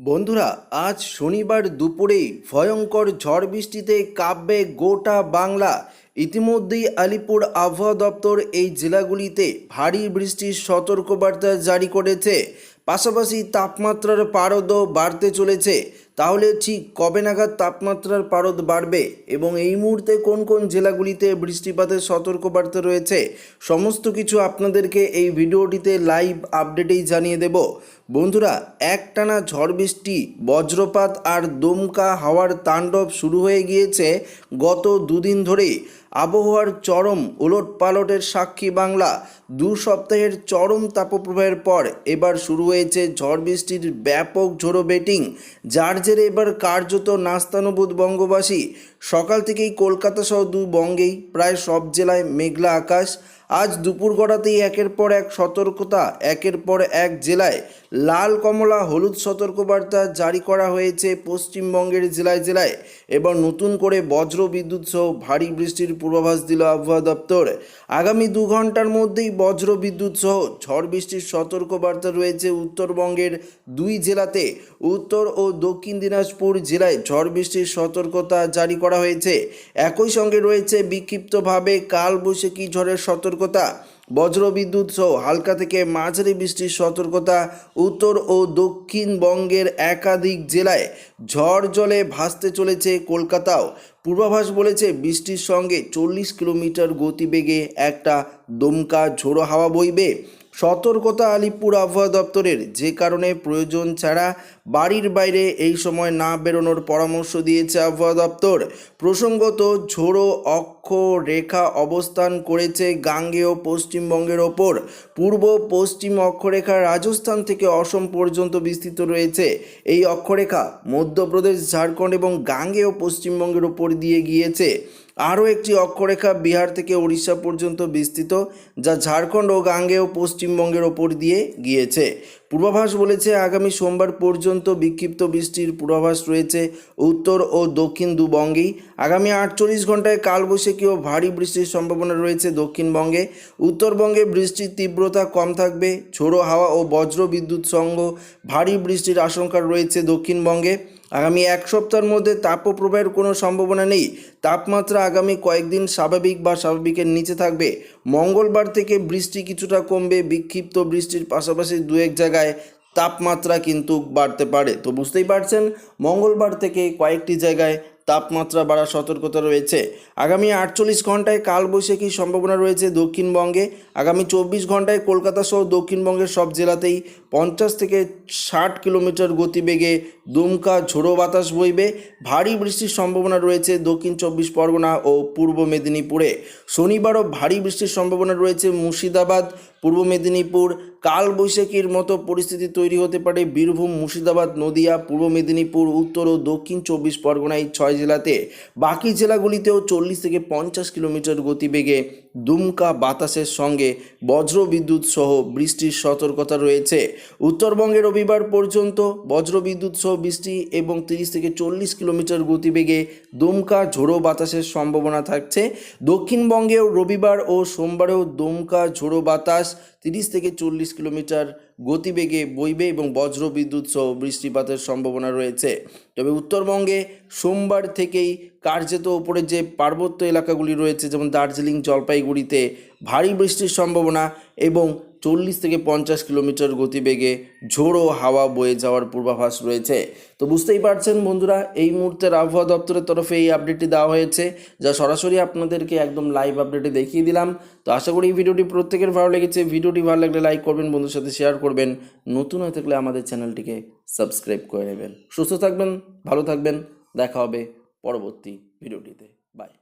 বন্ধুরা, আজ শনিবার দুপুরেই ভয়ঙ্কর ঝড় বৃষ্টিতে কাব্যে গোটা বাংলা। ইতিমধ্যেই আলিপুর আবহাওয়া দপ্তর এই জেলাগুলিতে ভারী বৃষ্টির সতর্কবার্তা জারি করেছে। পাশাপাশি তাপমাত্রার পারদও বাড়তে চলেছে। তাহলে ঠিক কবে নাগাদ তাপমাত্রার পারদ বাড়বে এবং এই মুহূর্তে কোন কোন জেলাগুলিতে বৃষ্টিপাতের সতর্কবার্তা রয়েছে, সমস্ত কিছু আপনাদেরকে এই ভিডিওটিতে লাইভ আপডেটেই জানিয়ে দেব। বন্ধুরা, একটানা ঝড় বৃষ্টি, বজ্রপাত আর দমকা হাওয়ার তাণ্ডব শুরু হয়ে গিয়েছে গত দুদিন ধরেই। আবহাওয়ার চরম ওলট পালটের সাক্ষী বাংলা। দু সপ্তাহের চরম তাপপ্রবাহের পর এবার শুরু হয়েছে ঝড় বৃষ্টির ব্যাপক ঝোড়ো বেটিং, যার জেরে এবার কার্যত নাস্তানুবোধ বঙ্গবাসী। সকাল থেকেই কলকাতা সহ দু বঙ্গেই, প্রায় সব জেলায় মেঘলা আকাশ। আজ দুপুর গড়াতেই একের পর এক সতর্কতা, একের পর এক জেলায় লাল কমলা, হলুদ সতর্কবার্তা জারি করা হয়েছে পশ্চিমবঙ্গের জেলায় জেলায় এবার নতুন করে বজ্র বিদ্যুৎ সহ ভারী বৃষ্টির পূর্বাভাস দিল আবহাওয়া দপ্তর। আগামী দু ঘণ্টার মধ্যেই বজ্র বিদ্যুৎ সহ ঝড় বৃষ্টির সতর্কবার্তা রয়েছে উত্তরবঙ্গের দুই জেলাতে। উত্তর ও দক্ষিণ দিনাজপুর জেলায় ঝড় বৃষ্টির সতর্কতা জারি করা হয়েছে। একই সঙ্গে রয়েছে বিক্ষিপ্তভাবে কালবৈশাখী ঝড়ের সতর্কতা, বজ্রবিদ্যুৎ সহ হালকা থেকে মাঝারি বৃষ্টির সতর্কতা উত্তর ও দক্ষিণবঙ্গের একাধিক জেলায় ঝড় জলে ভাসতে চলেছে কলকাতাও। পূর্বাভাস বলেছে বৃষ্টির সঙ্গে চল্লিশ কিলোমিটার গতিবেগে একটা দমকা ঝোড়ো হাওয়া বইবে। সতর্কতা আলিপুর আবহাওয়া দপ্তরের যে কারণে প্রয়োজন ছাড়া বাড়ির বাইরে এই সময় না বেরোনোর পরামর্শ দিয়েছে আবহাওয়া দপ্তর। প্রসঙ্গত, ঝোড়ো অক্ষ রেখা অবস্থান করেছে গাঙ্গেয় পশ্চিমবঙ্গের ওপর। পূর্ব পশ্চিম অক্ষরেখা রাজস্থান থেকে অসম পর্যন্ত বিস্তৃত রয়েছে। এই অক্ষরেখা মধ্যপ্রদেশ, ঝাড়খণ্ড এবং গাঙ্গেয় পশ্চিমবঙ্গের ওপর দিয়ে গিয়েছে। আরও একটি অক্ষরেখা বিহার থেকে উড়িষ্যা পর্যন্ত বিস্তৃত, যা ঝাড়খণ্ড ও গাঙ্গেয় পশ্চিমবঙ্গের ওপর দিয়ে গিয়েছে। পূর্বাভাস বলেছে, আগামী সোমবার পর্যন্ত বিক্ষিপ্ত বৃষ্টির পূর্বাভাস রয়েছে উত্তর ও দক্ষিণ দুবঙ্গেই। আগামী আটচল্লিশ ঘন্টায় কালবৈশাখী ও ভারী বৃষ্টির সম্ভাবনা রয়েছে দক্ষিণবঙ্গে। উত্তরবঙ্গে বৃষ্টির তীব্রতা কম থাকবে, ঝোড়ো হাওয়া ও বজ্র বিদ্যুৎ সঙ্গ ভারী বৃষ্টির আশঙ্কা রয়েছে দক্ষিণবঙ্গে। আগামী এক সপ্তাহের মধ্যে তাপপ্রবাহের কোনো সম্ভাবনা নেই, তাপমাত্রা আগামী কয়েকদিন স্বাভাবিক বা স্বাভাবিকের নিচে থাকবে। মঙ্গলবার থেকে বৃষ্টি কিছুটা কমবে, বিক্ষিপ্ত বৃষ্টির পাশাপাশি দু এক জায়গায় তাপমাত্রা কিন্তু বাড়তে পারে। তো বুঝতেই পারছেন, মঙ্গলবার থেকে কয়েকটি জায়গায় তাপমাত্রা বাড়ার সতর্কতা রয়েছে। আগামী আটচল্লিশ ঘন্টায় কালবৈশাখীর সম্ভাবনা রয়েছে দক্ষিণবঙ্গে। আগামী চব্বিশ ঘন্টায় কলকাতা সহ দক্ষিণবঙ্গের সব জেলাতেই পঞ্চাশ থেকে ষাট কিলোমিটার গতিবেগে দুমকা ঝোড়ো বাতাস বইবে। ভারী বৃষ্টির সম্ভাবনা রয়েছে দক্ষিণ চব্বিশ পরগনা ও পূর্ব মেদিনীপুরে। শনিবারও ভারী বৃষ্টির সম্ভাবনা রয়েছে মুর্শিদাবাদ পূর্ব মেদিনীপুর কালবৈশাখীর মতো পরিস্থিতি তৈরি হতে পারে বীরভূম, মুর্শিদাবাদ, নদিয়া, পূর্ব মেদিনীপুর, উত্তর ও দক্ষিণ চব্বিশ পরগনায় ছয় জেলাতে। বাকি জেলাগুলিতেও চল্লিশ থেকে পঞ্চাশ কিলোমিটার গতিবেগে দুমকা বাতাসের সঙ্গে বজ্র বিদ্যুৎ সহ বৃষ্টির সতর্কতা রয়েছে। উত্তরবঙ্গে রবিবার পর্যন্ত বজ্রবিদ্যুৎ সহ বৃষ্টি এবং তিরিশ থেকে চল্লিশ কিলোমিটার গতিবেগে দুমকা ঝোড়ো বাতাসের সম্ভাবনা থাকছে। দক্ষিণবঙ্গেও রবিবার ও সোমবারেও দুমকা ঝোড়ো বাতাস তিরিশ থেকে চল্লিশ কিলোমিটার গতিবেগে বইবে এবং বজ্র বিদ্যুৎ সহ বৃষ্টিপাতের সম্ভাবনা রয়েছে। তবে উত্তরবঙ্গে সোমবার থেকেই কার্যত ওপরে যে পার্বত্য এলাকাগুলি রয়েছে, যেমন দার্জিলিং, জলপাইগুড়িতে ভারী বৃষ্টির সম্ভাবনা এবং চল্লিশ থেকে পঞ্চাশ কিলোমিটার গতিবেগে ঝোড়ো হাওয়া বয়ে যাওয়ার পূর্বাভাস রয়েছে। তো বুঝতেই পারছেন বন্ধুরা, এই মুহূর্তের আবহাওয়া দপ্তরের তরফে এই আপডেটটি দেওয়া হয়েছে, যা সরাসরি আপনাদেরকে একদম লাইভ আপডেটে দেখিয়ে দিলাম। তো আশা করি এই ভিডিওটি প্রত্যেকের ভালো লেগেছে। ভিডিওটি ভালো লাগলে লাইক করবেন বন্ধুর সাথে শেয়ার করবেন। নতুন হয়ে থাকলে আমাদের চ্যানেলটিকে সাবস্ক্রাইব করে নেবেন। সুস্থ থাকবেন, ভালো থাকবেন। দেখা হবে পরবর্তী ভিডিওটিতে। বাই